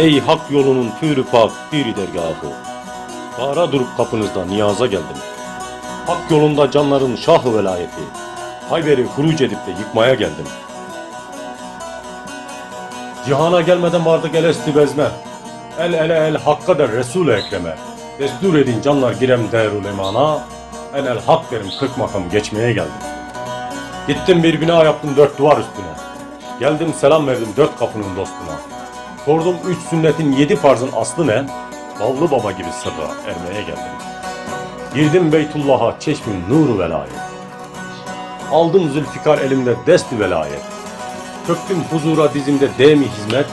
Ey hak yolunun pürü pak piri dergahı. Kara durup kapınızda niyaza geldim. Hak yolunda canların şahı velayeti. Hayber'i huruc edip de yıkmaya geldim. Cihana gelmeden vardık el esti bezme. El ele el hakka der Resul-i Ekrem'e. Destur edin canlar girem derul emana. En el hak derim kırk makam geçmeye geldim. Gittim bir bina yaptım dört duvar üstüne. Geldim selam verdim dört kapının dostuna. Sordum üç sünnetin yedi farzın aslı ne? Ballı baba gibi sırra ermeye geldim. Girdim Beytullah'a çeşmin nuru velayet. Aldım Zülfikar elimde desti velayet. Çöktüm huzura dizimde demi hizmet.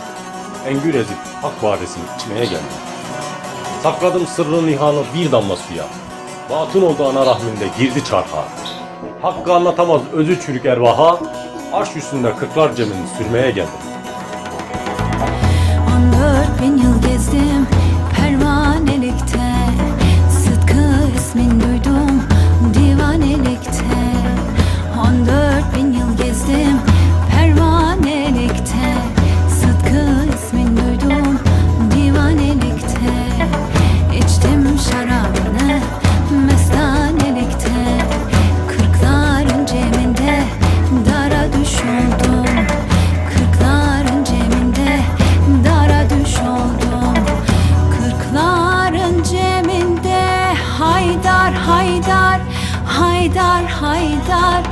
Engür ezip hak badesini içmeye geldim. Sakladım sırrı nihanı bir damla suya. Batın oldu ana rahminde girdi çarha. Hakkı anlatamaz özü çürük ervaha. Arş üstünde kırklar cemini sürmeye geldim. 14 bin yıl gezdim Haydar haydar